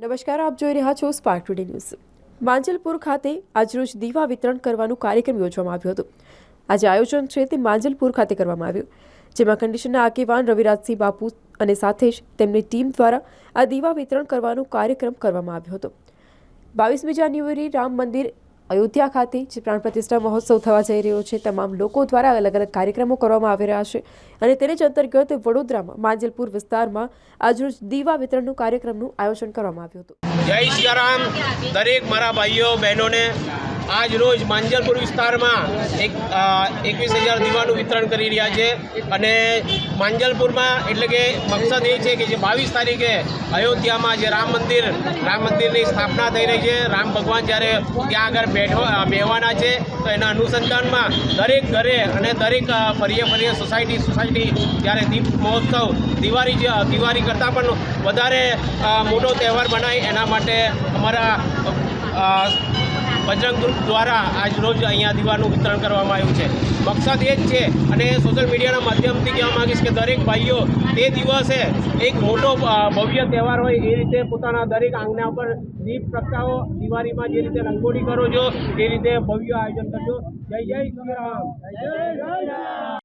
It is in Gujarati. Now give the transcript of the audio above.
નમસ્કાર, આપ જોઈ રહ્યા છો સ્પાર્ક ટુડે ન્યૂઝ માંજલપુર ખાતે આજરોજ દીવા વિતરણ કરવાનું કાર્યક્રમ યોજવામાં આવ્યો હતો. આજે આયોજન છે તે માંજલપુર ખાતે કરવામાં આવ્યું. જેમાં કન્ડિશનના આગેવાન રવિરાજસિંહ બાપુ અને સાથે જ તેમની ટીમ દ્વારા આ દીવા વિતરણ કરવાનો કાર્યક્રમ કરવામાં આવ્યો હતો. બાવીસમી જાન્યુઆરી રામ મંદિર અયોધ્યા ખાતે જે પ્રાણ પ્રતિષ્ઠા મહોત્સવ થવા જઈ રહ્યો છે, તમામ લોકો દ્વારા અલગ અલગ કાર્યક્રમો કરવામાં આવી રહ્યા છે અને તેને જ અંતર્ગત વડોદરામાં માંજલપુર વિસ્તારમાં આજરોજ દીવા વિતરણનું કાર્યક્રમનું આયોજન કરવામાં આવ્યું હતું. જય સિયારામ. દરેક મારા ભાઈઓ, બહેનોને આજ રોજ માંજલપુર વિસ્તારમાં એક એકવીસ હજાર દીવાનું વિતરણ કરી રહ્યા છે. અને માંજલપુરમાં એટલે કે મકસદ એ છે કે જે બાવીસ તારીખે અયોધ્યામાં જે રામ મંદિર રામ મંદિરની સ્થાપના થઈ રહી છે. રામ ભગવાન જ્યારે ત્યાં આગળ બેઠો અ, બેહવાના છે તો એના અનુસંધાનમાં દરેક ઘરે અને દરેક ફરીએ ફરીએ સોસાયટી સોસાયટી જ્યારે દીપ મહોત્સવ દિવાળી જે દિવાળી કરતાં પણ વધારે મોટો તહેવાર બનાય એના માટે અમારા બજરંગ ગ્રુપ દ્વારા આજ રોજ અહીંયા દીવાનું વિતરણ કરવામાં આવ્યું છે મકસદ એ જ છે અને સોશિયલ મીડિયાના માધ્યમથી કહેવા માગીશ કે દરેક ભાઈઓ તે દિવસે એક મોટો ભવ્ય તહેવાર હોય એ રીતે પોતાના દરેક આંગણા પર દીપ પ્રગટાવો દિવાળીમાં જે રીતે રંગોળી કરો છો તે રીતે ભવ્ય આયોજન કરજો જય જય શ્રી